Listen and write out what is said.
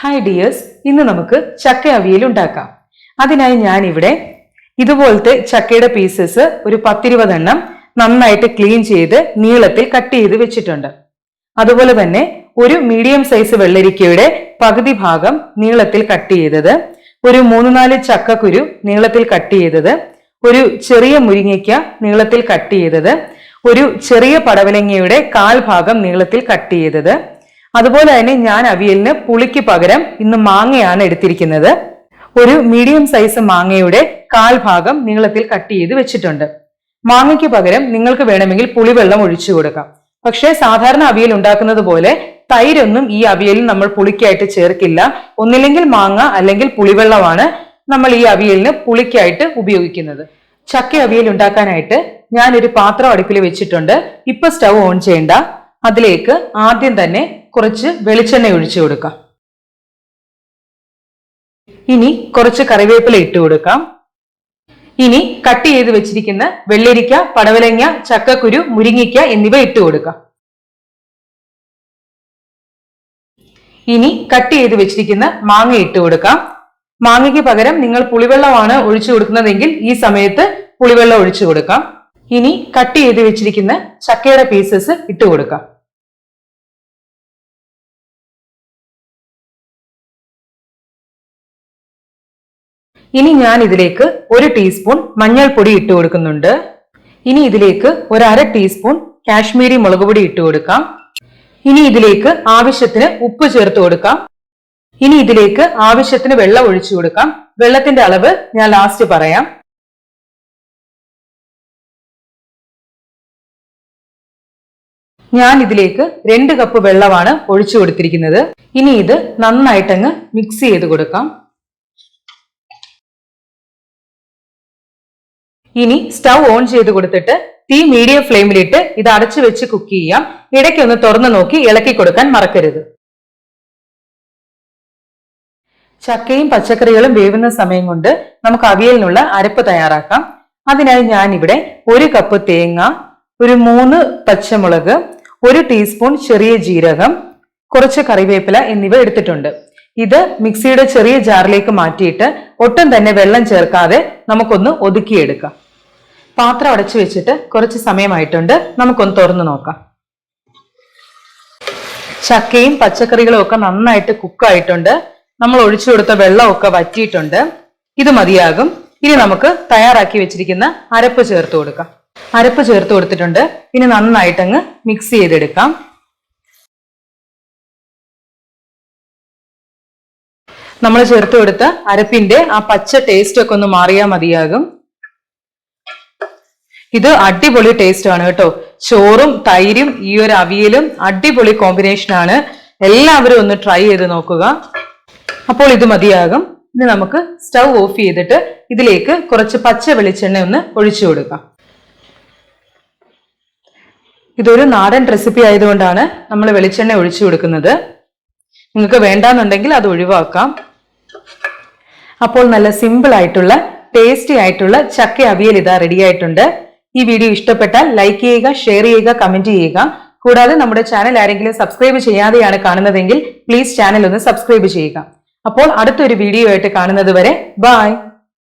Hi dears ഇന്ന് നമുക്ക് ചക്ക അവിയൽ ഉണ്ടാക്കാം. അതിനായി ഞാൻ ഇവിടെ ഇതുപോലത്തെ ചക്കയുടെ പീസസ് ഒരു പത്തിരുപതെണ്ണം നന്നായിട്ട് ക്ലീൻ ചെയ്ത് നീളത്തിൽ കട്ട് ചെയ്ത് വെച്ചിട്ടുണ്ട്. അതുപോലെ തന്നെ ഒരു മീഡിയം സൈസ് വെള്ളരിക്കയുടെ പകുതി ഭാഗം നീളത്തിൽ കട്ട് ചെയ്തത് ഒരു മൂന്ന് നാല് ചക്കക്കുരു നീളത്തിൽ കട്ട് ചെയ്തത് ഒരു ചെറിയ മുരിങ്ങയ്ക്ക നീളത്തിൽ കട്ട് ചെയ്തത് ഒരു ചെറിയ പടവലങ്ങയുടെ കാൽ ഭാഗം നീളത്തിൽ കട്ട് ചെയ്തത് അതുപോലെ തന്നെ ഞാൻ അവിയലിന് പുളിക്ക് പകരം ഇന്ന് മാങ്ങയാണ് എടുത്തിരിക്കുന്നത്. ഒരു മീഡിയം സൈസ് മാങ്ങയുടെ കാൽ ഭാഗം നീളത്തിൽ കട്ട് ചെയ്ത് വെച്ചിട്ടുണ്ട്. മാങ്ങയ്ക്ക് പകരം നിങ്ങൾക്ക് വേണമെങ്കിൽ പുളിവെള്ളം ഒഴിച്ചു കൊടുക്കാം. പക്ഷേ സാധാരണ അവിയൽ ഉണ്ടാക്കുന്നത് പോലെ തൈരൊന്നും ഈ അവിയലിൽ നമ്മൾ പുളിക്കായിട്ട് ചേർക്കില്ല. ഒന്നില്ലെങ്കിൽ മാങ്ങ അല്ലെങ്കിൽ പുളിവെള്ളമാണ് നമ്മൾ ഈ അവിയലിന് പുളിക്കായിട്ട് ഉപയോഗിക്കുന്നത്. ചക്ക അവിയൽ ഉണ്ടാക്കാനായിട്ട് ഞാനൊരു പാത്രം അടുപ്പിൽ വെച്ചിട്ടുണ്ട്. ഇപ്പൊ സ്റ്റൗ ഓൺ ചെയ്യണ്ട. അതിലേക്ക് ആദ്യം തന്നെ കുറച്ച് വെളിച്ചെണ്ണ ഒഴിച്ചു കൊടുക്കാം. ഇനി കുറച്ച് കറിവേപ്പില ഇട്ട് കൊടുക്കാം. ഇനി കട്ട് ചെയ്ത് വെച്ചിരിക്കുന്ന വെള്ളരിക്ക പടവലങ്ങ ചക്കക്കുരു മുരിങ്ങിക്ക എന്നിവ ഇട്ട് കൊടുക്കാം. ഇനി കട്ട് ചെയ്ത് വെച്ചിരിക്കുന്ന മാങ്ങ ഇട്ട് കൊടുക്കാം. മാങ്ങയ്ക്ക് പകരം നിങ്ങൾ പുളിവെള്ളമാണ് ഒഴിച്ചു കൊടുക്കുന്നതെങ്കിൽ ഈ സമയത്ത് പുളിവെള്ളം ഒഴിച്ചു കൊടുക്കാം. ഇനി കട്ട് ചെയ്ത് വെച്ചിരിക്കുന്ന ചക്കയുടെ പീസസ് ഇട്ട് കൊടുക്കാം. ഇനി ഞാൻ ഇതിലേക്ക് ഒരു ടീസ്പൂൺ മഞ്ഞൾപ്പൊടി ഇട്ട് കൊടുക്കുന്നുണ്ട്. ഇനി ഇതിലേക്ക് ഒരു അര ടീസ്പൂൺ കാശ്മീരി മുളക് പൊടി ഇട്ട് കൊടുക്കാം. ഇനി ഇതിലേക്ക് ആവശ്യത്തിന് ഉപ്പ് ചേർത്ത് കൊടുക്കാം. ഇനി ഇതിലേക്ക് ആവശ്യത്തിന് വെള്ളം ഒഴിച്ചു കൊടുക്കാം. വെള്ളത്തിന്റെ അളവ് ഞാൻ ലാസ്റ്റ് പറയാം. ഞാൻ ഇതിലേക്ക് രണ്ട് കപ്പ് വെള്ളമാണ് ഒഴിച്ചു കൊടുത്തിരിക്കുന്നത്. ഇനി ഇത് നന്നായിട്ടങ്ങ് മിക്സ് ചെയ്ത് കൊടുക്കാം. ഇനി സ്റ്റൗ ഓൺ ചെയ്ത് കൊടുത്തിട്ട് തീ മീഡിയം ഫ്ലെയിമിലിട്ട് ഇത് അടച്ചു വെച്ച് കുക്ക് ചെയ്യാം. ഇടയ്ക്കൊന്ന് തുറന്നു നോക്കി ഇളക്കി കൊടുക്കാൻ മറക്കരുത്. ചക്കയും പച്ചക്കറികളും വേവുന്ന സമയം കൊണ്ട് നമുക്ക് അവിയലിനുള്ള അരപ്പ് തയ്യാറാക്കാം. അതിനായി ഞാൻ ഇവിടെ ഒരു കപ്പ് തേങ്ങ ഒരു മൂന്ന് പച്ചമുളക് ഒരു ടീസ്പൂൺ ചെറിയ ജീരകം കുറച്ച് കറിവേപ്പില എന്നിവ എടുത്തിട്ടുണ്ട്. ഇത് മിക്സിയുടെ ചെറിയ ജാറിലേക്ക് മാറ്റിയിട്ട് ഒട്ടും തന്നെ വെള്ളം ചേർക്കാതെ നമുക്കൊന്ന് ഒതുക്കിയെടുക്കാം. പാത്രം അടച്ചു വെച്ചിട്ട് കുറച്ച് സമയമായിട്ടുണ്ട്. നമുക്കൊന്ന് തുറന്നു നോക്കാം. ചക്കയും പച്ചക്കറികളും ഒക്കെ നന്നായിട്ട് കുക്കായിട്ടുണ്ട് നമ്മൾ ഒഴിച്ചു കൊടുത്ത വെള്ളമൊക്കെ വറ്റിയിട്ടുണ്ട്. ഇത് മതിയാകും. ഇനി നമുക്ക് തയ്യാറാക്കി വെച്ചിരിക്കുന്ന അരപ്പ് ചേർത്ത് കൊടുക്കാം. അരപ്പ് ചേർത്ത് കൊടുത്തിട്ടുണ്ട്. ഇനി നന്നായിട്ടങ്ങ് മിക്സ് ചെയ്തെടുക്കാം. നമ്മൾ ചേർത്ത് കൊടുത്ത അരപ്പിന്റെ ആ പച്ച ടേസ്റ്റ് ഒക്കെ ഒന്ന് മാറിയാൽ മതിയാകും. ഇത് അടിപൊളി ടേസ്റ്റ് ആണ് കേട്ടോ. ചോറും തൈരും ഈ ഒരു അവിയലും അടിപൊളി കോമ്പിനേഷൻ ആണ്. എല്ലാവരും ഒന്ന് ട്രൈ ചെയ്ത് നോക്കുക. അപ്പോൾ ഇത് മതിയാകും. ഇനി നമുക്ക് സ്റ്റൗ ഓഫ് ചെയ്തിട്ട് ഇതിലേക്ക് കുറച്ച് പച്ച വെളിച്ചെണ്ണ ഒന്ന് ഒഴിച്ചു കൊടുക്കാം. ഇതൊരു നാടൻ റെസിപ്പി ആയതുകൊണ്ടാണ് നമ്മൾ വെളിച്ചെണ്ണ ഒഴിച്ചു കൊടുക്കുന്നത്. നിങ്ങൾക്ക് വേണ്ടാന്നുണ്ടെങ്കിൽ അത് ഒഴിവാക്കാം. അപ്പോൾ നല്ല സിമ്പിൾ ആയിട്ടുള്ള ടേസ്റ്റി ആയിട്ടുള്ള ചക്ക അവിയൽ ഇതാ റെഡി ആയിട്ടുണ്ട്. ഈ വീഡിയോ ഇഷ്ടപ്പെട്ടാൽ ലൈക്ക് ചെയ്യുക ഷെയർ ചെയ്യുക കമന്റ് ചെയ്യുക. കൂടാതെ നമ്മുടെ ചാനൽ ആരെങ്കിലും സബ്സ്ക്രൈബ് ചെയ്യാതെയാണ് കാണുന്നതെങ്കിൽ പ്ലീസ് ചാനൽ ഒന്ന് സബ്സ്ക്രൈബ് ചെയ്യുക. അപ്പോൾ അടുത്തൊരു വീഡിയോ ആയിട്ട് കാണുന്നത് വരെ ബൈ